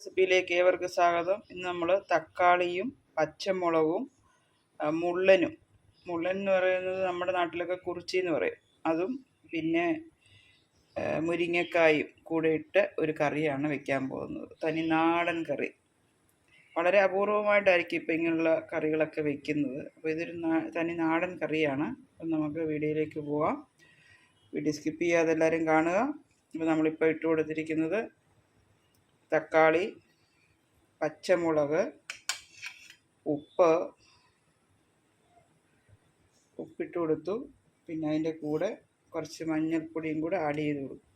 റെസിപ്പിയിലേക്ക് ഏവർക്ക് സ്വാഗതം. ഇന്ന് നമ്മൾ തക്കാളിയും പച്ചമുളകും മുള്ളനും. മുള്ളൻ എന്ന് പറയുന്നത് നമ്മുടെ നാട്ടിലൊക്കെ കുറിച്ചി എന്ന് പറയും. അതും പിന്നെ മുരിങ്ങക്കായും കൂടെ ഇട്ട് ഒരു കറിയാണ് വെക്കാൻ പോകുന്നത്. തനി നാടൻ കറി. വളരെ അപൂർവമായിട്ടായിരിക്കും ഇപ്പം ഇങ്ങനെയുള്ള കറികളൊക്കെ വെക്കുന്നത്. അപ്പോൾ ഇതൊരു തനി നാടൻ കറിയാണ്. അപ്പം നമുക്ക് വീഡിയോയിലേക്ക് പോവാം. വീഡിയോ സ്കിപ്പ് ചെയ്യാതെ എല്ലാവരും കാണുക. ഇപ്പോൾ നമ്മളിപ്പോൾ ഇട്ട് കൊടുത്തിരിക്കുന്നത് തക്കാളി പച്ചമുളക് ഉപ്പ് ഉപ്പിട്ട് കൊടുത്തു. പിന്നെ അതിന്റെ കൂടെ കുറച്ച് മഞ്ഞൾപ്പൊടിയും കൂടെ ആഡ് ചെയ്ത് കൊടുക്കും.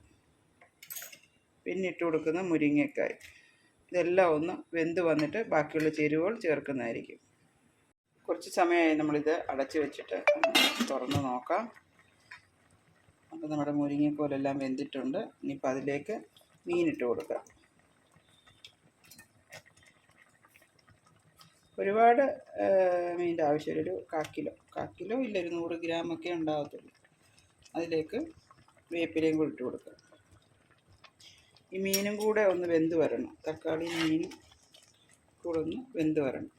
പിന്നെ ഇട്ട് കൊടുക്കുന്ന മുരിങ്ങക്കായ്. ഇതെല്ലാം ഒന്ന് വെന്ത് വന്നിട്ട് ബാക്കിയുള്ള ചേരുവകൾ ചേർക്കുന്നതായിരിക്കും. കുറച്ച് സമയമായി നമ്മളിത് അടച്ച് വെച്ചിട്ട് തുറന്ന് നോക്കാം. അപ്പോൾ നമ്മുടെ മുരിങ്ങക്കോലെല്ലാം വെന്തിട്ടുണ്ട്. ഇനിയിപ്പോൾ അതിലേക്ക് മീനിട്ട് കൊടുക്കാം. ഒരുപാട് മീനിന്റെ ആവശ്യമില്ല. ഒരു കാ കിലോ കിലോ ഇല്ല ഒരു നൂറ് ഗ്രാമൊക്കെ ഉണ്ടാകത്തുള്ളൂ. അതിലേക്ക് വേപ്പിലയും കൂടി ഇട്ട് കൊടുക്കുക ഈ മീനും കൂടെ ഒന്ന് വെന്ത് വരണം. തക്കാളി മീനും കൂടെ ഒന്ന് വെന്ത് വരണം.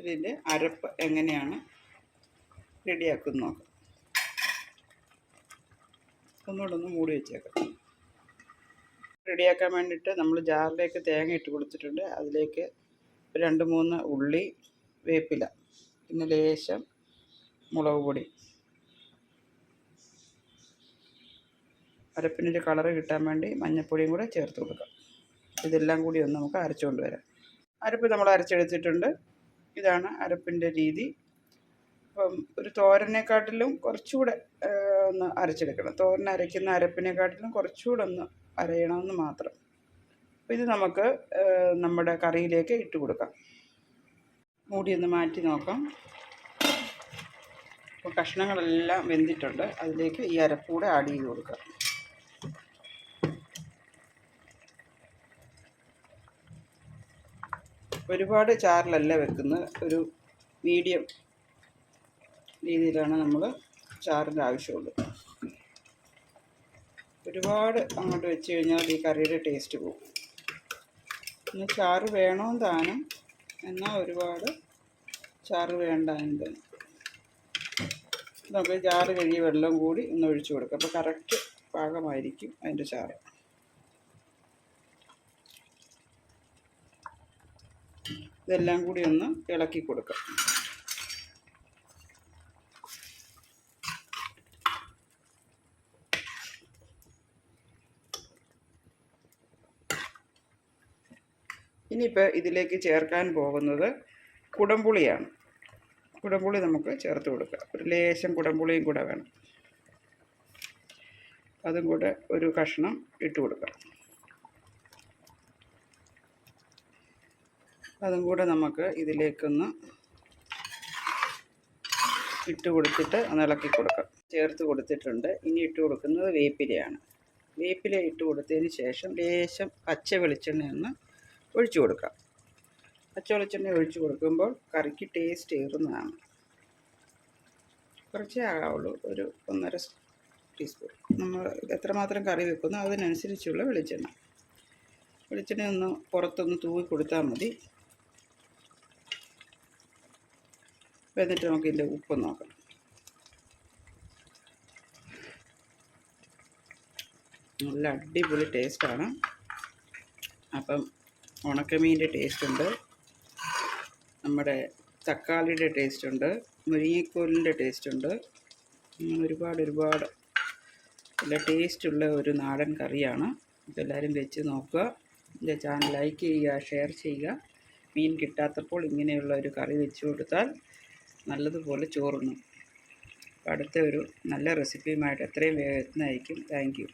ഇതിന്റെ അരപ്പ് എങ്ങനെയാണ് റെഡിയാക്കുന്ന നോക്കാം. ഒന്നുകൂടെ ഒന്ന് മൂടി വെച്ചേക്കാം. റെഡിയാക്കാൻ വേണ്ടിയിട്ട് നമ്മൾ ജാറിലേക്ക് തേങ്ങ ഇട്ട് കൊടുത്തിട്ടുണ്ട്. അതിലേക്ക് രണ്ട് മൂന്ന് ഉള്ളി വേപ്പില പിന്നെ ലേശം മുളക് പൊടി. അരപ്പിനൊരു കളറ് കിട്ടാൻ വേണ്ടി മഞ്ഞൾപ്പൊടിയും കൂടെ ചേർത്ത് കൊടുക്കാം. ഇതെല്ലാം കൂടി ഒന്ന് നമുക്ക് അരച്ചുകൊണ്ട് വരാം. അരപ്പ് നമ്മൾ അരച്ചെടുത്തിട്ടുണ്ട്. ഇതാണ് അരപ്പിന്റെ രീതി. അപ്പം ഒരു തോരനെക്കാട്ടിലും കുറച്ചുകൂടെ ഒന്ന് അരച്ചെടുക്കണം. തോരൻ അരയ്ക്കുന്ന അരപ്പിനെക്കാട്ടിലും കുറച്ചുകൂടെ ഒന്ന് അരയണമെന്ന് മാത്രം. ഇത് നമുക്ക് നമ്മുടെ കറിയിലേക്ക് ഇട്ട് കൊടുക്കാം. മൂടി ഒന്ന് മാറ്റി നോക്കാം. അപ്പോൾ കഷ്ണങ്ങളെല്ലാം വെന്തിട്ടുണ്ട്. അതിലേക്ക് ഈ അരപ്പൂടെ ആഡ് ചെയ്ത് കൊടുക്കാം. ഒരുപാട് ചാറിലല്ല വെക്കുന്നത്. ഒരു മീഡിയം രീതിയിലാണ് നമ്മൾ ചാറിന്റെ ആവശ്യമുള്ളൂ ഒരുപാട് അങ്ങോട്ട് വെച്ച് കഴിഞ്ഞാൽ ഈ കറിയുടെ ടേസ്റ്റ് പോകും. പിന്നെ ചാറ് വേണമെന്ന് താനും. എന്നാൽ ഒരുപാട് ചാറ് വേണ്ട എന്ത് നമുക്ക് ചാറ് കഴുകി വെള്ളം കൂടി ഒന്ന് ഒഴിച്ചു കൊടുക്കാം. അപ്പോൾ കറക്റ്റ് പാകമായിരിക്കും അതിന്റെ ചാറ്. ഇതെല്ലാം കൂടി ഒന്ന് ഇളക്കി കൊടുക്കാം. ഇനിയിപ്പോൾ ഇതിലേക്ക് ചേർക്കാൻ പോകുന്നത് കുടംപുളിയാണ്. കുടംപുളി നമുക്ക് ചേർത്ത് കൊടുക്കുക ഒരു ലേശം കുടംപുളിയും കൂടെ വേണം. അതും കൂടെ ഒരു കഷ്ണം ഇട്ട് കൊടുക്കുക അതും കൂടെ നമുക്ക് ഇതിലേക്കൊന്ന് ഇട്ട് കൊടുത്തിട്ട് ഒന്ന് ഇളക്കി കൊടുക്കാം. ചേർത്ത് കൊടുത്തിട്ടുണ്ട്. ഇനി ഇട്ട് കൊടുക്കുന്നത് വേപ്പിലയാണ്. വേപ്പില ഇട്ട് കൊടുത്തതിന് ശേഷം ലേശം പച്ച വെളിച്ചെണ്ണ ഒന്ന് ഒഴിച്ചു കൊടുക്കാം. പച്ച വെളിച്ചെണ്ണ ഒഴിച്ചു കൊടുക്കുമ്പോൾ കറിക്ക് ടേസ്റ്റ് ഏറുന്നതാണ്. കുറച്ചേ ആകാവുള്ളൂ. ഒരു ഒന്നര ടീസ്പൂൺ നമ്മൾ എത്രമാത്രം കറി വെക്കുന്നു അതിനനുസരിച്ചുള്ള വെളിച്ചെണ്ണ. വെളിച്ചെണ്ണ ഒന്ന് പുറത്തൊന്ന് തൂവി കൊടുത്താൽ മതി. എന്നിട്ട് നമുക്ക് ഇതിന്റെ ഉപ്പ് നോക്കാം. നല്ല അടിപൊളി ടേസ്റ്റാണ് അപ്പം ഉണക്കമീന്റെ ടേസ്റ്റ് ഉണ്ട് നമ്മുടെ തക്കാളിയുടെ ടേസ്റ്റ് ഉണ്ട് മുരിങ്ങക്കോലിന്റെ ടേസ്റ്റ് ഉണ്ട് അങ്ങനെ ഒരുപാട് ഒരുപാട് നല്ല ടേസ്റ്റുള്ള ഒരു നാടൻ കറിയാണ്. ഇതെല്ലാവരും വെച്ച് നോക്കുക. എന്റെ ചാനൽ ലൈക്ക് ചെയ്യുക ഷെയർ ചെയ്യുക. മീൻ കിട്ടാത്തപ്പോൾ ഇങ്ങനെയുള്ള ഒരു കറി വെച്ച് കൊടുത്താൽ നല്ലതുപോലെ ചോറുണ്ണും. അടുത്ത ഒരു നല്ല റെസിപ്പിയുമായിട്ട് എത്രയും വേഗം എത്തുന്നതായിരിക്കും. താങ്ക്